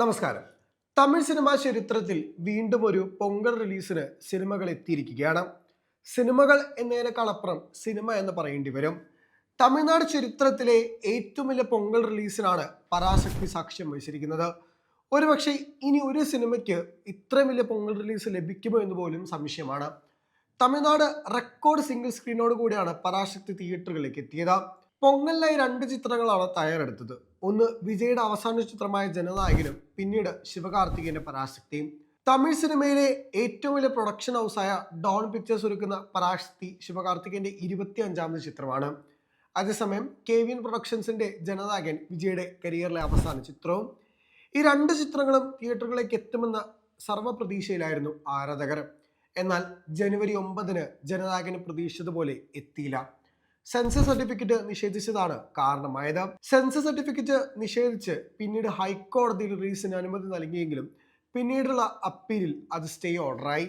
നമസ്കാരം. തമിഴ് സിനിമാ ചരിത്രത്തിൽ വീണ്ടും ഒരു പൊങ്കൽ റിലീസിന് സിനിമകൾ എത്തിയിരിക്കുകയാണ്. സിനിമകൾ എന്നതിനേക്കാളപ്പുറം സിനിമ എന്ന് പറയേണ്ടി വരും. തമിഴ്നാട് ചരിത്രത്തിലെ ഏറ്റവും വലിയ പൊങ്കൽ റിലീസിനാണ് പരാശക്തി സാക്ഷ്യം വഹിച്ചിരിക്കുന്നത്. ഒരുപക്ഷെ ഇനി ഒരു സിനിമയ്ക്ക് ഇത്രയും വലിയ പൊങ്കൽ റിലീസ് ലഭിക്കുമോ എന്ന് പോലും സംശയമാണ്. തമിഴ്നാട് റെക്കോർഡ് സിംഗിൾ സ്ക്രീനോട് കൂടിയാണ് പരാശക്തി തിയേറ്ററുകളിലേക്ക് എത്തിയത്. പൊങ്കലിനായി രണ്ട് ചിത്രങ്ങളാണ് തയ്യാറെടുത്തത്. ഒന്ന് വിജയുടെ അവസാന ചിത്രമായ ജനനായകനും പിന്നീട് ശിവകാർത്തികന്റെ പരാശക്തിയും. തമിഴ് സിനിമയിലെ ഏറ്റവും വലിയ പ്രൊഡക്ഷൻ ഹൗസായ ഡോൺ പിക്ചേഴ്സ് ഒരുക്കുന്ന പരാശക്തി ശിവകാർത്തികന്റെ ഇരുപത്തി അഞ്ചാമത് ചിത്രമാണ്. അതേസമയം കെ വി എൻ പ്രൊഡക്ഷൻസിന്റെ ജനനായകൻ വിജയുടെ കരിയറിലെ അവസാന ചിത്രവും. ഈ രണ്ട് ചിത്രങ്ങളും തിയേറ്ററുകളിലേക്ക് എത്തുമെന്ന സർവപ്രതീക്ഷയിലായിരുന്നു ആരാധകർ. എന്നാൽ ജനുവരി ഒമ്പതിന് ജനനായകന് പ്രതീക്ഷിച്ചതുപോലെ എത്തിയില്ല. സെൻസർ സർട്ടിഫിക്കറ്റ് നിഷേധിച്ചതാണ് കാരണമായത്. സെൻസർ സർട്ടിഫിക്കറ്റ് നിഷേധിച്ച് പിന്നീട് ഹൈക്കോടതിയിൽ റിലീസിന് അനുമതി നൽകിയെങ്കിലും പിന്നീടുള്ള അപ്പീലിൽ അത് സ്റ്റേ ഓർഡറായി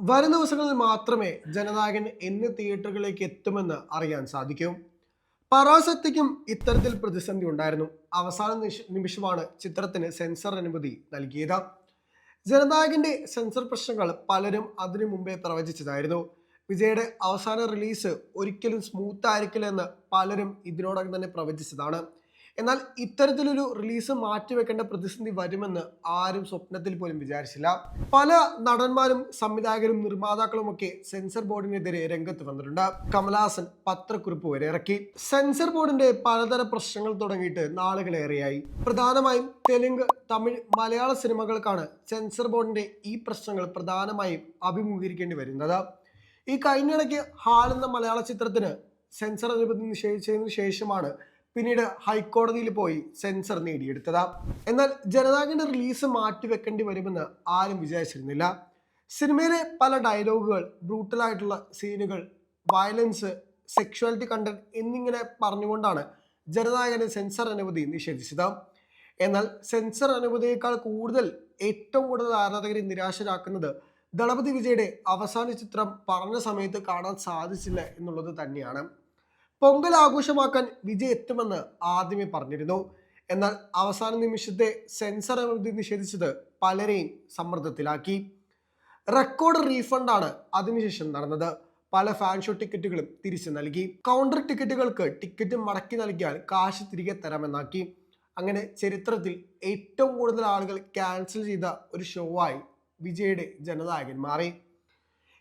വരും ദിവസങ്ങളിൽ മാത്രമേ ജനനായകൻ എന്ന് തിയേറ്ററുകളിലേക്ക് എത്തുമെന്ന് അറിയാൻ സാധിക്കൂ. പരാശക്തിക്കും ഇത്തരത്തിൽ പ്രതിസന്ധി ഉണ്ടായിരുന്നു. അവസാന നിമിഷമാണ് ചിത്രത്തിന് സെൻസർ അനുമതി നൽകിയത്. ജനനായകന്റെ സെൻസർ പ്രശ്നങ്ങൾ പലരും അതിനു മുമ്പേ പ്രവചിച്ചതായിരുന്നു. വിജയുടെ അവസാന റിലീസ് ഒരിക്കലും സ്മൂത്ത് ആയിരിക്കില്ല എന്ന് പലരും ഇതിനോടകം തന്നെ പ്രവചിച്ചതാണ്. എന്നാൽ ഇത്തരത്തിലൊരു റിലീസ് മാറ്റിവെക്കേണ്ട പ്രതിസന്ധി വരുമെന്ന് ആരും സ്വപ്നത്തിൽ പോലും വിചാരിച്ചില്ല. പല നടന്മാരും സംവിധായകരും നിർമ്മാതാക്കളും ഒക്കെ സെൻസർ ബോർഡിനെതിരെ രംഗത്ത് വന്നിട്ടുണ്ട്. കമലഹാസൻ പത്രക്കുറിപ്പ് വരെ ഇറക്കി. സെൻസർ ബോർഡിന്റെ പലതര പ്രശ്നങ്ങൾ തുടങ്ങിയിട്ട് നാളുകളേറെയായി പ്രധാനമായും തെലുങ്ക് തമിഴ് മലയാള സിനിമകൾക്കാണ് സെൻസർ ബോർഡിന്റെ ഈ പ്രശ്നങ്ങൾ പ്രധാനമായും അഭിമുഖീകരിക്കേണ്ടി വരുന്നത്. ഈ കഴിഞ്ഞിടയ്ക്ക് ഹാൽ എന്ന മലയാള ചിത്രത്തിന് സെൻസർ അനുമതി നിഷേധിച്ചതിന് ശേഷമാണ് പിന്നീട് ഹൈക്കോടതിയിൽ പോയി സെൻസർ നേടിയെടുത്തത്. എന്നാൽ ജനതാഗിന്റെ റിലീസ് മാറ്റിവെക്കേണ്ടി വരുമെന്ന് ആരും വിചാരിച്ചിരുന്നില്ല. സിനിമയിലെ പല ഡയലോഗുകൾ ബ്രൂട്ടലായിട്ടുള്ള സീനുകൾ വയലൻസ് സെക്ഷുവാലിറ്റി കണ്ടന്റ് എന്നിങ്ങനെ പറഞ്ഞുകൊണ്ടാണ് ജനനായകന് സെൻസർ അനുമതി നിഷേധിച്ചത്. എന്നാൽ സെൻസർ അനുമതിയേക്കാൾ കൂടുതൽ ഏറ്റവും കൂടുതൽ ആരാധകരെ നിരാശരാക്കുന്നത് ദളപതി വിജയുടെ അവസാന ചിത്രം പറഞ്ഞ സമയത്ത് കാണാൻ സാധിച്ചില്ല എന്നുള്ളത് തന്നെയാണ്. പൊങ്കൽ ആഘോഷമാക്കാൻ വിജയ് എത്തുമെന്ന് ആദ്യമേ പറഞ്ഞിരുന്നു. എന്നാൽ അവസാന നിമിഷത്തെ സെൻസർ അനുമതി നിഷേധിച്ചത് പലരെയും സമ്മർദ്ദത്തിലാക്കി. റെക്കോർഡ് റീഫണ്ടാണ് അതിനുശേഷം നടന്നത്. പല ഫാൻ ഷോ ടിക്കറ്റുകളും തിരിച്ചു നൽകി. കൗണ്ടർ ടിക്കറ്റുകൾക്ക് ടിക്കറ്റ് മടക്കി നൽകിയാൽ കാശ് തിരികെ തരാമെന്നാക്കി. അങ്ങനെ ചരിത്രത്തിൽ ഏറ്റവും കൂടുതൽ ആളുകൾ ക്യാൻസൽ ചെയ്ത ഒരു ഷോ ആയി വിജയുടെ ജനനായകൻ മാറി.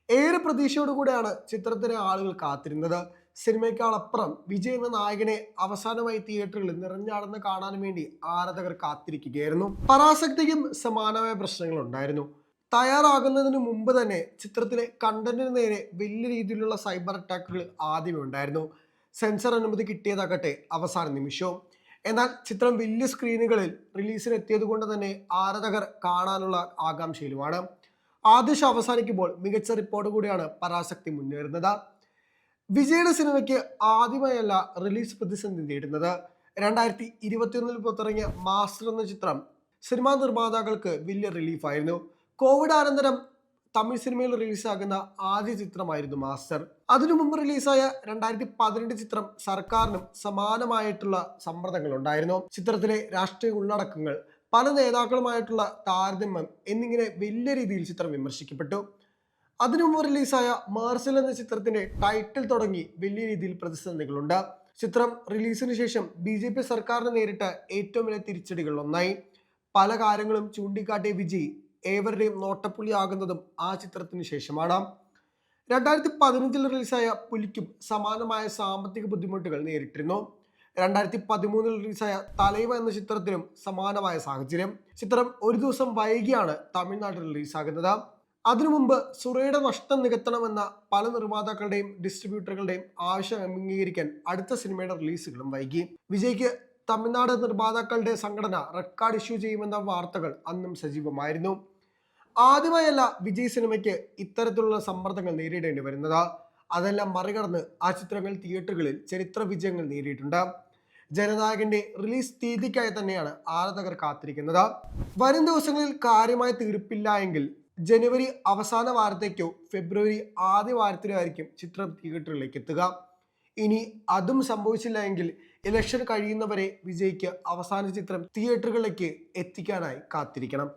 ഏറെ പ്രതീക്ഷയോടുകൂടെയാണ് ചിത്രത്തിലെ ആളുകൾ കാത്തിരുന്നത്. സിനിമയ്ക്കാളപ്പുറം വിജയ് എന്ന നായകനെ അവസാനമായി തിയേറ്ററുകളിൽ നിറഞ്ഞാടുന്ന കാണാൻ വേണ്ടി ആരാധകർ കാത്തിരിക്കുകയായിരുന്നു. പരാസക്തിക്കും സമാനമായ പ്രശ്നങ്ങൾ ഉണ്ടായിരുന്നു. തയ്യാറാകുന്നതിന് മുമ്പ് തന്നെ ചിത്രത്തിലെ കണ്ടന്റിന് നേരെ വലിയ രീതിയിലുള്ള സൈബർ അറ്റാക്കുകൾ ആദ്യമേ ഉണ്ടായിരുന്നു. സെൻസർ അനുമതി കിട്ടിയതാകട്ടെ അവസാന നിമിഷവും. എന്നാൽ ചിത്രം വലിയ സ്ക്രീനുകളിൽ റിലീസിന് എത്തിയത് കൊണ്ട് തന്നെ ആരാധകർ കാണാനുള്ള ആകാംക്ഷയിലുമാണ്. ആദ്യ അവസാനിക്കുമ്പോൾ മികച്ച റിപ്പോർട്ട് കൂടിയാണ് പരാശക്തി മുന്നേറുന്നത്. വിജയുടെ സിനിമയ്ക്ക് ആദ്യമായല്ല റിലീസ് പ്രതിസന്ധി നേരിടുന്നത്. രണ്ടായിരത്തി ഇരുപത്തിയൊന്നിൽ പുറത്തിറങ്ങിയ മാസ്റ്റർ എന്ന ചിത്രം സിനിമാ നിർമ്മാതാക്കൾക്ക് വലിയ റിലീഫായിരുന്നു കോവിഡ് അനന്തരം തമിഴ് സിനിമയിൽ റിലീസാകുന്ന ആദ്യ ചിത്രമായിരുന്നു മാസ്റ്റർ. അതിനു മുമ്പ് റിലീസായ രണ്ടായിരത്തി പതിനെട്ട് ചിത്രം സർക്കാരിനും സമാനമായിട്ടുള്ള സമ്മർദ്ദങ്ങൾ ഉണ്ടായിരുന്നു ചിത്രത്തിലെ രാഷ്ട്രീയ ഉള്ളടക്കങ്ങൾ പല നേതാക്കളുമായിട്ടുള്ള താരതമ്യം എന്നിങ്ങനെ വലിയ രീതിയിൽ ചിത്രം വിമർശിക്കപ്പെട്ടു. അതിനു മുമ്പ് റിലീസായ മാർസൽ എന്ന ചിത്രത്തിന്റെ ടൈറ്റിൽ തുടങ്ങി വലിയ രീതിയിൽ പ്രതിസന്ധികളുണ്ട്. ചിത്രം റിലീസിന് ശേഷം ബി ജെ പി സർക്കാരിന് നേരിട്ട ഏറ്റവും വലിയ തിരിച്ചടികളിൽ ഒന്നായി പല കാര്യങ്ങളും ചൂണ്ടിക്കാട്ടിയ വിജയ് ഏവരുടെയും നോട്ടപ്പുള്ളിയാകുന്നതും ആ ചിത്രത്തിന് ശേഷമാണ്. രണ്ടായിരത്തി പതിനഞ്ചിൽ റിലീസായ പുലിക്കും സമാനമായ സാമ്പത്തിക ബുദ്ധിമുട്ടുകൾ നേരിട്ടിരുന്നു. രണ്ടായിരത്തി പതിമൂന്നിൽ റിലീസായ തലൈവ എന്ന ചിത്രത്തിനും സമാനമായ സാഹചര്യം. ചിത്രം ഒരു ദിവസം വൈകിയാണ് തമിഴ്നാട്ടിൽ റിലീസാകുന്നത്. അതിനു മുമ്പ് സുറയുടെ നഷ്ടം നികത്തണമെന്ന പല നിർമ്മാതാക്കളുടെയും ഡിസ്ട്രിബ്യൂട്ടറുകളുടെയും ആവശ്യം അംഗീകരിക്കാൻ അടുത്ത സിനിമയുടെ റിലീസുകളും വൈകി. വിജയ്ക്ക് തമിഴ്നാട് നിർമ്മാതാക്കളുടെ സംഘടന റെക്കോർഡ് ഇഷ്യൂ ചെയ്യുമെന്ന വാർത്തകൾ അന്നും സജീവമായിരുന്നു. ആദ്യമായല്ല വിജയ് സിനിമയ്ക്ക് ഇത്തരത്തിലുള്ള സമ്മർദ്ദങ്ങൾ നേരിടേണ്ടി വരുന്നത്. അതെല്ലാം മറികടന്ന് ആ ചിത്രങ്ങൾ തിയേറ്ററുകളിൽ ചരിത്ര വിജയങ്ങൾ നേടിയിട്ടുണ്ട് ജനനായകന്റെ റിലീസ് തീയതിക്കായി തന്നെയാണ് ആരാധകർ കാത്തിരിക്കുന്നത്. വരും ദിവസങ്ങളിൽ കാര്യമായ തീർപ്പില്ല എങ്കിൽ ജനുവരി അവസാന വാരത്തേക്കോ ഫെബ്രുവരി ആദ്യ വാരത്തിലോ ആയിരിക്കും ചിത്രം തിയേറ്ററിലേക്ക് എത്തുക. ഇനി അതും സംഭവിച്ചില്ല എങ്കിൽ ഇലക്ഷൻ കഴിയുന്നവരെ വിജയ്ക്ക് അവസാന ചിത്രം തിയേറ്ററുകളിലേക്ക് എത്തിക്കാനായി കാത്തിരിക്കണം.